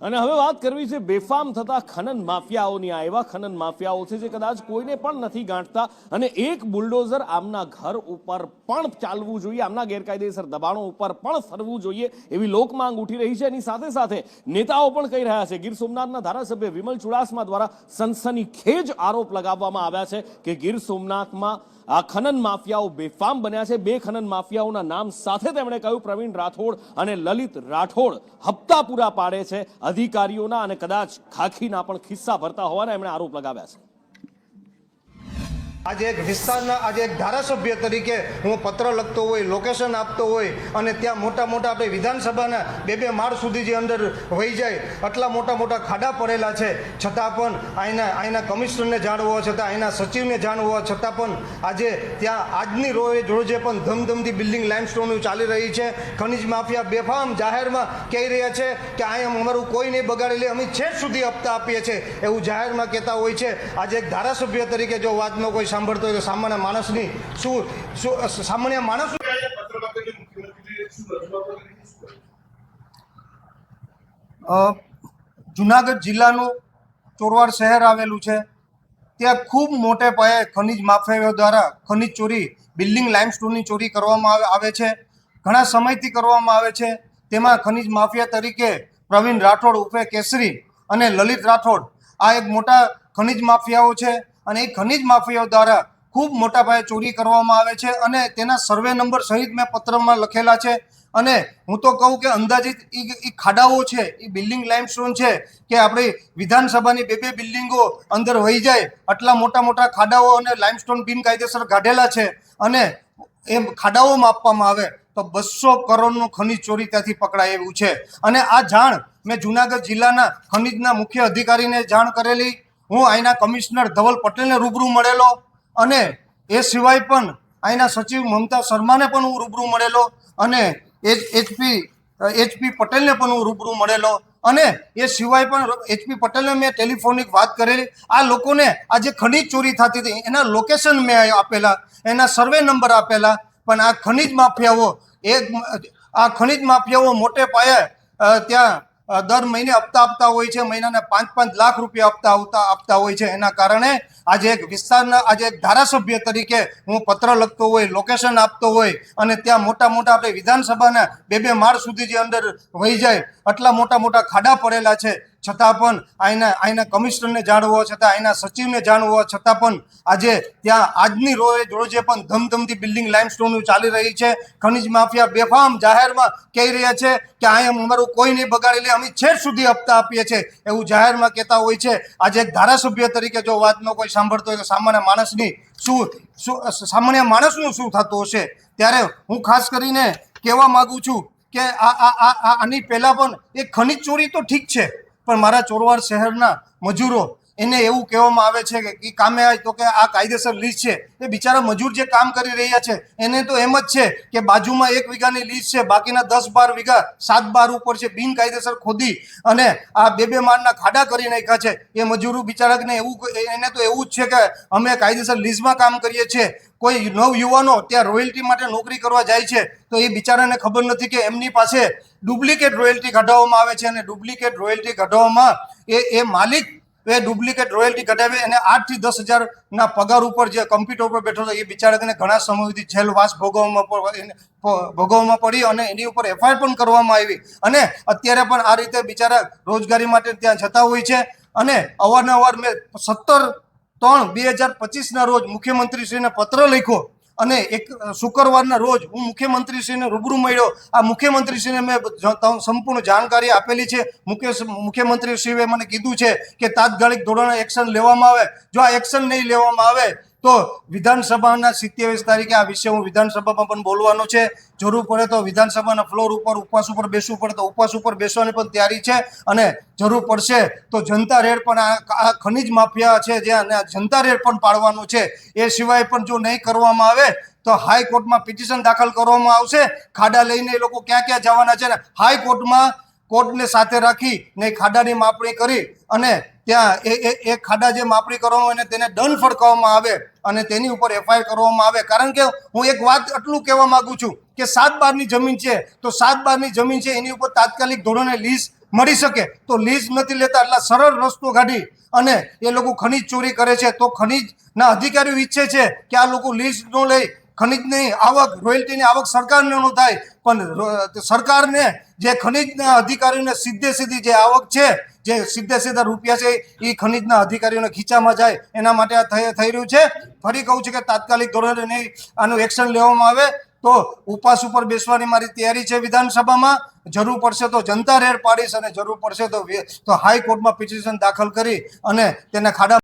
અને હવે વાત કરવી છે બેફામ થતા ખનન માફિયાઓની. આ એવા ખનન માફિયાઓ છે જે કદાચ કોઈને પણ નથી ગાંઠતા અને એક બુલડોઝર આમના ઘર ઉપર પણ ચાલવું જોઈએ, આમના ગેરકાયદેસર દબાણો ઉપર પણ ફરવું જોઈએ એવી લોકમાંગ ઉઠી રહી છે. એની સાથે સાથે નેતાઓ પણ કહી રહ્યા છે, ગીર સોમનાથના ધારાસભ્ય વિમલ ચુડાસમા દ્વારા સનસનીખેજ આરોપ લગાવવામાં આવ્યા છે કે ગીર સોમનાથમાં આ ખનન માફિયાઓ બેફામ બન્યા છે. બે ખનન માફિયાઓના નામ સાથે તેમણે કહ્યું, પ્રવીણ રાઠોડ અને લલિત રાઠોડ હપ્તા પૂરા પાડે છે. અધિકારીઓના અને કદાચ ખાખીના પણ ખિસ્સા ભરતા હોવાના એમણે આરોપ લગાવ્યા છે. આજે એક વિસ્તારના, આજે એક ધારાસભ્ય તરીકે હું પત્ર લખતો હોય લોકેશન આપતો હોય અને ત્યાં મોટા મોટા આપણે વિધાનસભાના બે બે માળ સુધી જે અંદર વહી જાય, આટલા મોટા મોટા ખાડા પડેલા છે. છતાં પણ અહીંના અહીંના કમિશનરને જાણ હોવા છતાં અહીંના સચિવને જાણ હોવા છતાં પણ આજે ત્યાં આજની રોજ, રોજે પણ ધમધમથી બિલ્ડિંગ લાઇમસ્ટોનનું ચાલી રહી છે. ખનિજ માફિયા બેફામ જાહેરમાં કહી રહ્યા છે કે અહીંયા અમારું કોઈ નહીં બગાડી લે અમે છેક સુધી હપ્તા આપીએ છીએ. એવું જાહેરમાં કહેતા હોય છે. આજે એક ધારાસભ્ય તરીકે જો વાતનો કોઈ સાંભળતો હોય તો સામાન્ય માણસની શું સામાન્ય માણસ જુનાગઢ જિલ્લાનું ચોરવાડ શહેર આવેલું છે. ત્યાં ખૂબ મોટે પાયે ખનિજ માફિયાઓ દ્વારા ખનિજ ચોરી, બિલ્ડિંગ લાઇમસ્ટોનની ચોરી કરવામાં આવે- છે. ઘણા સમયથી કરવામાં આવે છે. તેમાં ખનિજ માફિયા તરીકે પ્રવીણ રાઠોડ ઉર્ફે કેસરી અને લલિત રાઠોડ આ એક મોટા ખનિજ માફિયાઓ છે. અને એ ખનિજ માફિયાઓ દ્વારા ખૂબ મોટા પાયે ચોરી કરવામાં આવે છે અને તેના સર્વે નંબર સહિત મેં પત્રમાં લખેલા છે. અને હું તો કહું કે અંદાજિત એ ખાડાઓ છે એ બિલ્ડિંગ લાઇમસ્ટોન છે કે આપણી વિધાનસભાની બે બે બિલ્ડિંગો અંદર વહી જાય, આટલા મોટા મોટા ખાડાઓ અને લાઇમસ્ટોન બિનકાયદેસર કાઢેલા છે અને એ ખાડાઓ માપવામાં આવે તો બસો કરોડનું ખનિજ ચોરી ત્યાંથી પકડાય એવું છે. અને આ જાણ મેં જુનાગઢ જિલ્લાના ખનિજના મુખ્ય અધિકારીને જાણ કરેલી હું અહીંના કમિશનર ધવલ પટેલને રૂબરૂ મળેલો અને એ સિવાય પણ અહીંના સચિવ મમતા શર્માને પણ હું રૂબરૂ મળેલો અને એચ એચપી એચપી પટેલને પણ હું રૂબરૂ મળેલો અને એ સિવાય પણ એચપી પટેલને મેં ટેલિફોનિક વાત કરેલી. આ લોકોને આ જે ખનીજ ચોરી થતી હતી. એના લોકેશન મેં આપેલા, એના સર્વે નંબર આપેલા, પણ આ ખનીજ માફિયાઓ, એ આ ખનીજ માફિયાઓ મોટે પાયે ત્યાં દર મહિને હપ્તા આપતા હોય છે, મહિનાના પાંચ પાંચ લાખ રૂપિયા હપ્તા આવતા આપતા હોય છે. એના કારણે આજે એક વિસ્તારના, આજે એક ધારાસભ્ય તરીકે હું પત્ર લખતો હોય લોકેશન આપતો હોય અને ત્યાં મોટા મોટા આપણે વિધાનસભાના બે બે માળ સુધી જે અંદર વહી જાય, આટલા મોટા મોટા ખાડા પડેલા છે. છતાં પણ અહીંના અહીંના કમિશનરને જાણવો છતાં અહીંના સચિવને જાણવો છતાં પણ આજે ત્યાં આજની રોજ રોજે પણ ધમધમથી બિલ્ડિંગ લાઇમસ્ટોનનું ચાલી રહી છે. ખનિજ માફિયા બેફામ જાહેરમાં કહી રહ્યા છે કે અહીંયા અમારું કોઈ નહીં બગાડી લે અમે છેક સુધી હપ્તા આપીએ છીએ. એવું જાહેરમાં કહેતા હોય છે. આજે એક ધારાસભ્ય તરીકે જો વાતનો કોઈ સાંભળતો હોય તો સામાન્ય માણસની શું શું સામાન્ય માણસનું શું થતું હશે? ત્યારે હું ખાસ કરીને કહેવા માગું છું કે આ આની પહેલાં પણ એ ખનિજ ચોરી તો ઠીક છે. પણ મારા ચોરવાડ શહેરના મજૂરો એને એવું કહેવામાં આવે છે કે એ કામે આવે તો કે આ કાયદેસર લીઝ છે. એ બિચારા મજૂર જે કામ કરી રહ્યા છે, એને તો એમ જ છે કે બાજુમાં એક વીઘાની લીઝ છે, બાકીના દસ બાર વીઘા સાત બાર ઉપર છે બિનકાયદેસર ખોદી અને આ બે બે માળના ખાડા કરી નાખ્યા છે. એ મજૂરો બિચારાને એવું એને તો એવું જ છે કે અમે કાયદેસર લીઝમાં કામ કરીએ છીએ. કોઈ નવ યુવાનો ત્યાં રોયલ્ટી માટે નોકરી કરવા જાય છે, તો એ બિચારાને ખબર નથી કે એમની પાસે ડુપ્લિકેટ રોયલ્ટી કઢાવવામાં આવે છે અને ડુપ્લિકેટ રોયલ્ટી કઢાવવામાં એ એ માલિક એ ડુપ્લિકેટ રોયલ્ટી કઢાવી અને આઠથી દસ હજારના પગાર ઉપર જે કમ્પ્યુટર ઉપર બેઠો હતો એ બિચારાને ઘણા સમયથી સુધી જેલવાસ ભોગવવામાં ભોગવવામાં પડી અને એની ઉપર એફઆઈઆર પણ કરવામાં આવી. અને અત્યારે પણ આ રીતે બિચારા રોજગારી માટે ત્યાં જતા હોય છે. અને અવારનવાર મેં સત્તર ત્રણ બે હજાર પચીસના રોજ મુખ્યમંત્રીશ્રીને પત્ર લખ્યો અને એક શુક્રવારના રોજ હું મુખ્યમંત્રીશ્રીને રૂબરૂ મળ્યો. આ મુખ્યમંત્રીશ્રીને મેં સંપૂર્ણ જાણકારી આપેલી છે. મુખ્ય મુખ્યમંત્રીશ્રીએ મને કીધું છે કે તાત્કાલિક ધોરણે એક્શન લેવામાં આવે. જો આ એક્શન નહીં લેવામાં આવે તો વિધાનસભાના સિત્યાવીસ તારીખે આ વિશે હું વિધાનસભામાં પણ બોલવાનો છે. જરૂર પડે તો વિધાનસભાના ફ્લોર ઉપર, ઉપવાસ ઉપર બેસવું પડે તો ઉપવાસ ઉપર બેસવાની પણ તૈયારી છે. અને જરૂર પડશે તો જનતા રેડ પણ આ ખનિજ માફિયા છે જે અને જનતા રેડ પણ પાડવાનો છે. એ સિવાય પણ જો નહીં કરવામાં આવે તો હાઈકોર્ટમાં પિટિશન દાખલ કરવામાં આવશે. ખાડા લઈને એ લોકો ક્યાં ક્યાં જવાના છે ને? હાઈકોર્ટમાં કોર્ટને સાથે રાખી ને ખાડાની માપણી કરી અને ત્યાં એ એ ખાડા જે માપણી કરવામાં અને તેને દંડ ફટકાવવામાં આવે અને તેની ઉપર એફઆઈઆર કરવામાં આવે. કારણ કે હું એક વાત એટલું કહેવા માંગુ છું કે સાત બારની જમીન છે, તો સાત બારની જમીન છે, એની ઉપર તાત્કાલિક ધોરણે લીઝ મળી શકે. તો લીઝ નથી લેતા એટલે સરળ રસ્તો કાઢી અને એ લોકો ખનીજ ચોરી કરે છે. તો ખનીજના અધિકારીઓ ઈચ્છે છે કે આ લોકો લીઝ ન લઈ, ખનીજની આવક, રોયલ્ટીની આવક સરકારને ન થાય, પણ સરકારને જે ખનીજના અધિકારીઓને સીધે સીધી જે આવક છે જે સીધે સીધા રૂપિયા છે એ ખનિજના અધિકારીઓને ખીચામાં જાય, એના માટે આ થઈ રહ્યું છે. ફરી કહું છું કે તાત્કાલિક ધોરણે નહીં, આનું એક્શન લેવામાં આવે તો ઉપવાસ ઉપર બેસવાની મારી તૈયારી છે વિધાનસભામાં. જરૂર પડશે તો જનતા રેડ પાડીશ અને જરૂર પડશે તો તો હાઈકોર્ટમાં પિટિશન દાખલ કરી અને તેને ખાડા